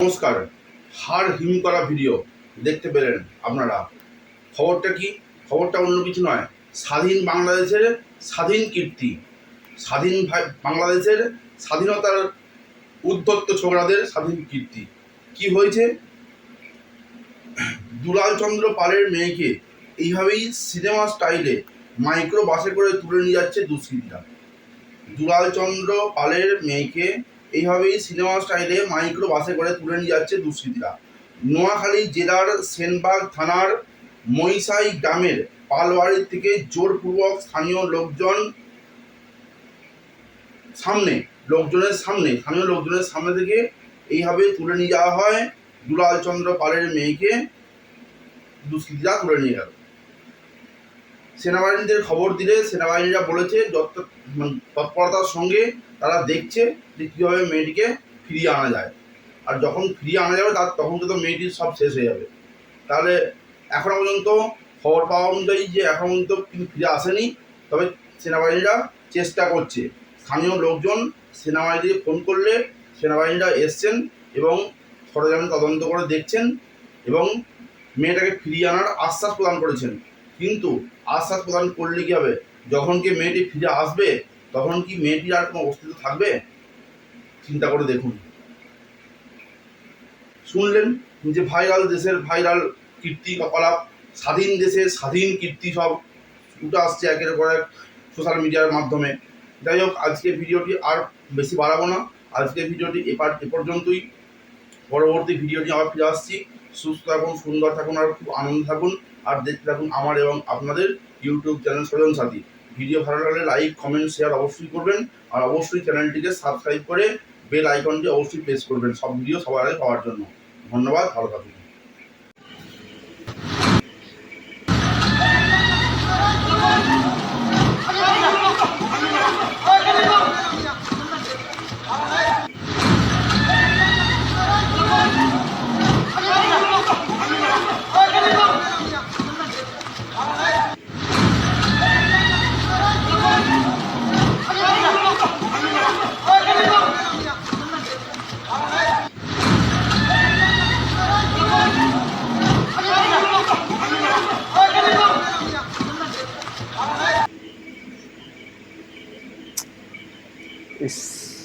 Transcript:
নমস্কার। হাড় হিম করা ভিডিও দেখতে পেলেন আপনারা। খবরটা কি? খবরটা অন্য কিছু নয়। স্বাধীন বাংলাদেশের স্বাধীন কীর্তি। স্বাধীন বাংলাদেশের স্বাধীনতার উদ্ধত্ত ছোকরাদের স্বাধীন কীর্তি। কি হয়েছে? দুলাল চন্দ্র পালের মেয়েকে এইভাবেই সিনেমা স্টাইলে মাইক্রো বাসে করে তুলে নিয়ে যাচ্ছে দুষ্কৃতীরা। দুলাল চন্দ্র পালের মেয়েকে এইভাবেই সিনেমা স্টাইলে মাইক্রো বাসে করে তুলে নিয়ে যাচ্ছে দুষ্কৃতীরা। নোয়াখালী জেলার সেনবাগ থানার মইসাই গ্রামের পালবাড়ির থেকে জোরপূর্বক স্থানীয় লোকজন সামনে, লোকজনের সামনে, স্থানীয় লোকজনের সামনে থেকে এইভাবে তুলে নিয়ে যাওয়া হয়। দুলাল চন্দ্র পালের মেয়েকে দুষ্কৃতীরা তুলে নিয়ে গেল। সেনাবাহিনীদের খবর দিলে সেনাবাহিনীরা বলেছে, যত মানে তৎপরতার সঙ্গে তারা দেখছে যে কীভাবে মেয়েটিকে ফিরিয়ে আনা যায়। আর যখন ফিরিয়ে আনা যাবে, তার তখন তো মেয়েটির সব শেষ হয়ে যাবে। তাহলে এখনও পর্যন্ত খবর পাওয়া অনুযায়ী যে এখন পর্যন্ত কিন্তু ফিরে আসেনি, তবে সেনাবাহিনীরা চেষ্টা করছে। স্থানীয় লোকজন সেনাবাহিনীকে ফোন করলে সেনাবাহিনীরা এসছেন এবং সরঞ্জাম তদন্ত করে দেখছেন এবং মেয়েটাকে ফিরিয়ে আনার আশ্বাস প্রদান করেছেন। কিন্তু আশ্বাস প্রদান করলে কি হবে? যখন কি মেয়েটি ফিরে আসবে, তখন কি মেয়েটির আর কোনো অস্তিত্ব থাকবে? চিন্তা করে দেখুন। শুনলেন? যে ভাইরাল দেশের ভাইরাল কীর্তি, কপালাপ, স্বাধীন দেশের স্বাধীন কীর্তি সব উঠে আসছে একের পর এক সোশ্যাল মিডিয়ার মাধ্যমে। যাই হোক, আজকের ভিডিওটি আর বেশি বাড়াবো না। আজকের ভিডিওটি এবার এ পর্যন্তই। পরবর্তী ভিডিওটি আবার ফিরে আসছি। সুস্থ থাকুন, সুন্দর থাকুন আর খুব আনন্দ থাকুন। আর দেখতে থাকুন আমার এবং আপনাদের ইউটিউব চ্যানেল সজন সাথী। ভিডিও ভালো লাগলে লাইক কমেন্ট শেয়ার অবশ্যই করবেন। আর অবশ্যই চ্যানেলটিকে সাবস্ক্রাইব করে বেল আইকনটি অবশ্যই প্রেস করবেন। সব ভিডিও সবার আগে পাওয়ার জন্য। ধন্যবাদ, ভালো থাকুন। It's.